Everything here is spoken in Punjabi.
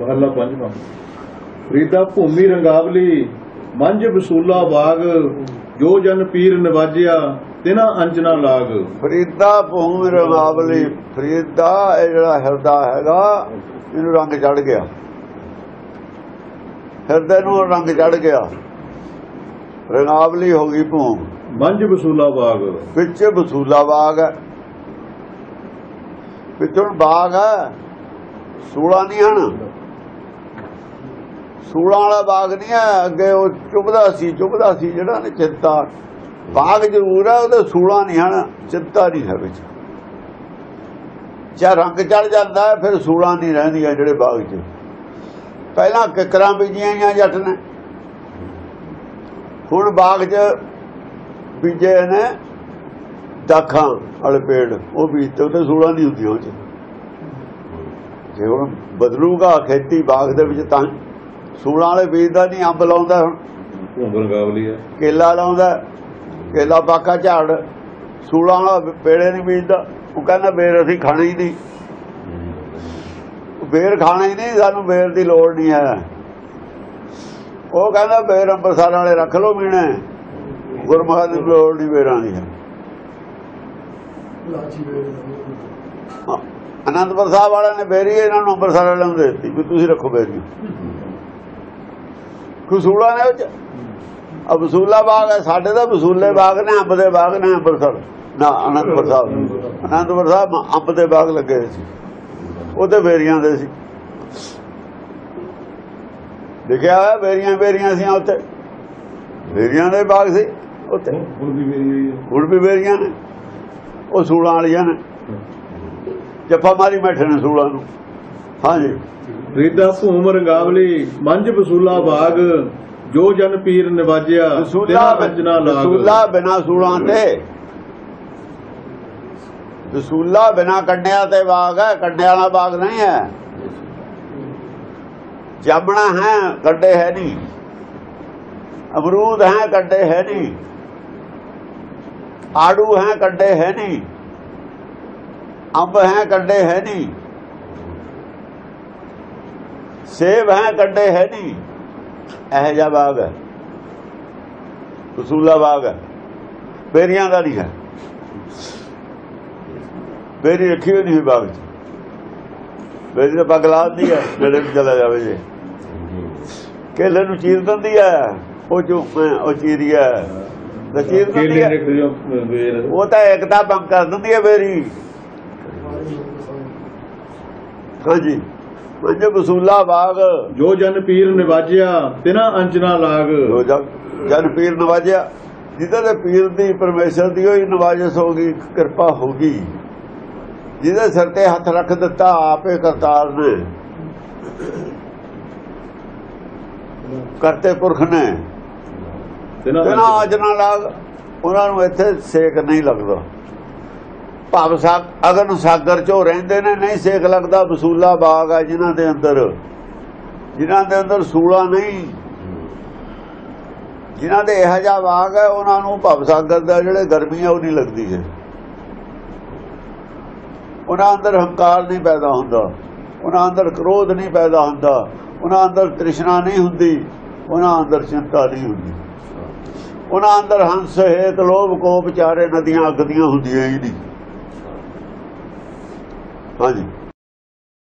ਮਹੱਲਾ ਪੰਜਵਾਂ। ਫਰੀਦਾ ਭੂਮੀ ਰੰਗਾਵਲੀ ਮੰਝ ਵਸੂਲਾ ਬਾਗ ਜੋ ਜਨ ਪੀਰ ਨਿਵਾਜਿਆ ਤਿਨਾ ਅੰਜਨਾ ਲਾਗ। ਫਰੀਦਾ ਭੂਮੀ ਰਮਾਵਲੀ ਫਰੀਦਾ ਇਹ ਜਿਹੜਾ ਹਿਰਦਾ ਹੈਗਾ ਇਹਨੂੰ ਰੰਗ ਚੜ ਗਿਆ। ਹਿਰਦੇ ਨੂੰ ਰੰਗ ਚੜ ਗਿਆ। ਰੰਗਾਵਲੀ ਹੋ ਗਈ ਭੂਮ। ਮੰਝ ਵਸੂਲਾ ਬਾਗ। ਵਿੱਚ ਬਸੂਲਾ ਬਾਗ ਹੈ। ਵਿੱਚੋਂ ਬਾਗ ਹੈ। ਸੂਲਾ ਨਹੀਂ ਹਨ। ਸੂਲਾਂ ਵਾਲਾ ਬਾਗ ਨਹੀਂ ਹੈ, ਅੱਗੇ ਉਹ ਚੁੱਭਦਾ ਸੀ ਚੁੱਭਦਾ ਸੀ, ਜਿਹੜਾ ਨੇ ਚਿੰਤਾ। ਬਾਗ ਜ਼ਰੂਰ ਹੈ, ਉਹਦੇ ਸੂਲਾ ਨਹੀਂ ਹਨ, ਚਿੰਤਾ ਨਹੀਂ ਹੈ ਵਿੱਚ। ਜੇ ਰੰਗ ਚੜ ਜਾਂਦਾ ਫਿਰ ਸੂਲਾਂ ਨਹੀਂ ਰਹਿੰਦੀਆਂ ਜਿਹੜੇ ਬਾਗ 'ਚ। ਪਹਿਲਾਂ ਕਿਕਰਾਂ ਬੀਜੀਆਂ ਜਾਂ ਜੱਟ ਨੇ। ਹੁਣ ਬਾਗ 'ਚ ਬੀਜੇ ਨੇ ਦਾਖਾਂ ਵਾਲੇ ਪੇੜ, ਉਹ ਬੀਜਤੇ ਉਹਦੇ ਸੂਲਾਂ ਨਹੀਂ ਹੁੰਦੀਆਂ ਉਹ ਚ। ਜੇ ਹੁਣ ਬਦਲੂਗਾ ਖੇਤੀ ਬਾਗ ਦੇ ਵਿੱਚ ਤਾਂ ਸੂਲਾਂ ਵਾਲੇ ਬੀਜਦਾ ਨਹੀਂ ਅੰਬ ਲਾਉਂਦਾ ਹੁਣ। ਭੂਮ ਰੰਗਾਵਲੀ ਹੈ ਕੇਲਾ ਲਾਉਂਦਾ ਕੇਲਾ ਪਾਕਾ ਝਾੜ ਸੂਲਾਂ ਵਾਲਾ ਪੇੜੇ ਨਹੀਂ ਬੀਜਦਾ। ਉਹ ਕਹਿੰਦਾ ਬੇਰ ਅਸੀਂ ਖਾਣਾ ਹੀ ਨਹੀਂ। ਬੇਰ ਖਾਣਾ ਹੀ ਨਹੀਂ ਸਾਨੂੰ ਬੇਰ ਦੀ ਲੋੜ ਨਹੀਂ ਹੈ। ਉਹ ਕਹਿੰਦਾ ਬੇਰ ਅੰਬਰਸਰ ਵਾਲੇ ਰੱਖ ਲਓ ਮੀਣੇ। ਗੁਰਮਖਾ ਦੀ ਲੋੜ ਨਹੀਂ ਬੇਰਾਂ ਦੀ। ਅਨੰਦਪੁਰ ਸਾਹਿਬ ਵਾਲਿਆਂ ਨੇ ਬੇਰੀ ਇਹਨਾਂ ਨੂੰ ਅੰਮ੍ਰਿਤਸਰ ਵਾਲਿਆਂ ਨੂੰ ਦੇ ਦਿੱਤੀ ਵੀ ਤੁਸੀਂ ਰੱਖੋ ਬੇਰੀ ਖਸੂਲਾ ਨੇ ਉਹ ਅਬ ਵਸੂਲਾ ਬਾਗ ਹੈ ਸਾਡੇ ਦਾ ਵਸੂਲੇ ਬਾਗ ਨੇ ਅੰਬ ਦੇ ਬਾਗ ਨੇ ਅੰਮ੍ਰਿਤਸਰ ਨਾ ਅਨੰਦਪੁਰ ਸਾਹਿਬ। ਅਨੰਦਪੁਰ ਸਾਹਿਬ ਅੰਬ ਦੇ ਬਾਗ ਲੱਗੇ ਸੀ। ਉਹਦੇ ਬੇਰੀਆਂ ਦੇ ਸੀ। ਲਿਖਿਆ ਹੋਇਆ ਬੇਰੀਆਂ ਬੇਰੀਆਂ ਸੀ ਉੱਥੇ। ਬੇਰੀਆਂ ਦੇ ਬਾਗ ਸੀ ਉੱਥੇ। ਹੁਣ ਵੀ ਬੇਰੀਆਂ ਨੇ। ਉਹ ਸੂਲਾਂ ਵਾਲੀਆਂ ਨੇ। ਜੱਫਾ ਮਾਰੀ ਬੈਠੇ ਨੇ ਸੂਲਾਂ ਨੂੰ। ਹਾਂਜੀ। ਫਰੀਦਾ ਭੂਮ ਰੰਗਾਵਲੀ ਮੰਝ ਵਸੂਲਾ ਬਾਗ ਜੋ ਜਨ ਪੀਰ ਨਿਵਾਜਿਆ ਵਸੂਲਾ ਤਿਨਾ ਅੰਜਨਾ ਲਾਗ। ਵਸੂਲਾ ਬਿਨਾ ਸੂਲਾਂ ਤੇ। ਵਸੂਲਾ ਬਿਨਾ ਕੰਡਿਆਂ ਤੇ ਬਾਗ ਹੈ ਕੰਡਿਆਂ ਵਾਲਾ ਬਾਗ ਨਹੀਂ ਹੈ। ਜਾਮਣਾ ਹੈ ਕੰਡੇ ਹੈ ਨਹੀਂ। ਅਮਰੂਦ ਹੈ ਕੰਡੇ ਹੈ ਨਹੀਂ। ਆੜੂ ਹੈ ਕੰਡੇ ਹੈ ਨਹੀਂ। ਅੰਬ ਹੈ ਕੰਡੇ ਹੈ ਨਹੀਂ। ਸੇਬ ਹੈ ਕੰਡੇ ਹੈ ਨਹੀਂ। ਇਹ ਜਿਹਾ ਬਾਗ ਹੈ। ਵਸੂਲਾ ਬਾਗ ਹੈ। ਬੇਰੀਆਂ ਦਾ ਨਹੀਂ ਹੈ। ਬੇਰੀ ਰੱਖੀ ਹੋਈ ਨਹੀਂ ਬਾਗ 'ਚ। ਬੇਰੀ ਤਾਂ ਬਗਲਾਦ ਦੀ ਹੈ ਜਿਹੜੇ ਚਲਾ ਜਾਵੇ ਜੇ। ਕੇਲੇ ਨੂੰ ਚੀਰ ਦਿੰਦੀ ਹੈ ਉਹ ਜੋ ਉਹ ਚੀਰੀ ਹੈ। ਤਾਂ ਚੀਰ ਦਿੰਦੀ ਹੈ। ਉਹ ਤਾਂ ਇਕਤਾ ਬੰਦ ਕਰ ਦਿੰਦੀ ਹੈ ਬੇਰੀ। ਹਾਂਜੀ। ਪੰਜ ਵਸੂਲਾ ਬਾਗ। ਜੋ ਜਨ ਪੀਰ ਨਿਵਾਜਿਆ ਤਿਨਾ ਅੰਜਨਾ ਲਾਗ। ਜੋ ਜਨ ਪੀਰ ਨਵਾਜਿਆ ਜਿਹਦੇ ਤੇ ਪੀਰ ਦੀ ਪਰਮੇਸ਼ਰ ਦੀ ਹੋਈ ਨਵਾਜਸ ਹੋ ਗਈ ਕਿਰਪਾ ਹੋ ਗਈ। ਜਿਹਦੇ ਸਿਰ ਤੇ ਹੱਥ ਰੱਖ ਦਿੱਤਾ ਆਪੇ ਕਰਤਾਰ ਨੇ। ਕਰਤੇ ਪੁਰਖ ਨੇ। ਤਿਨਾ ਤੇ ਨਾ ਅੱਜ ਨਾ ਲਾਗ ਉਹਨਾਂ ਨੂੰ ਇੱਥੇ ਸੇਕ ਨਹੀਂ ਲੱਗਦਾ। ਭਾਵ ਸਾਗ ਅਗਨ ਸਾਗਰ ਚੋਂ ਰਹਿੰਦੇ ਨੇ, ਨਹੀਂ ਸੇਖ ਲੱਗਦਾ, ਵਸੂਲਾ ਬਾਗ ਆ ਜਿਨ੍ਹਾਂ ਦੇ ਅੰਦਰ। ਜਿਨ੍ਹਾਂ ਦੇ ਅੰਦਰ ਸੂਲਾ ਨਹੀਂ। ਜਿਨ੍ਹਾਂ ਦੇ ਇਹੋ ਜਿਹਾ ਬਾਗ ਹੈ, ਉਹਨਾਂ ਨੂੰ ਭਵ ਸਾਗਰ ਦਾ ਜਿਹੜੇ ਗਰਮੀ ਆ, ਉਹ ਨਹੀਂ ਲੱਗਦੀ ਹੈ। ਉਹਨਾਂ ਅੰਦਰ ਹੰਕਾਰ ਨਹੀਂ ਪੈਦਾ ਹੁੰਦਾ। ਉਹਨਾਂ ਅੰਦਰ ਕ੍ਰੋਧ ਨਹੀਂ ਪੈਦਾ ਹੁੰਦਾ। ਉਹਨਾਂ ਅੰਦਰ ਤ੍ਰਿਸ਼ਨਾ ਨਹੀਂ ਹੁੰਦੀ। ਉਹਨਾਂ ਅੰਦਰ ਚਿੰਤਾ ਨਹੀਂ ਹੁੰਦੀ। ਉਹਨਾਂ ਅੰਦਰ ਹੰਸ, ਹੇਤ, ਲੋਭ ਕੋ ਵਿਚਾਰੇ ਨਦੀਆਂ ਅਗਦੀਆਂ ਹੁੰਦੀਆਂ ਹੀ ਨਹੀਂ। ਹਾਂਜੀ।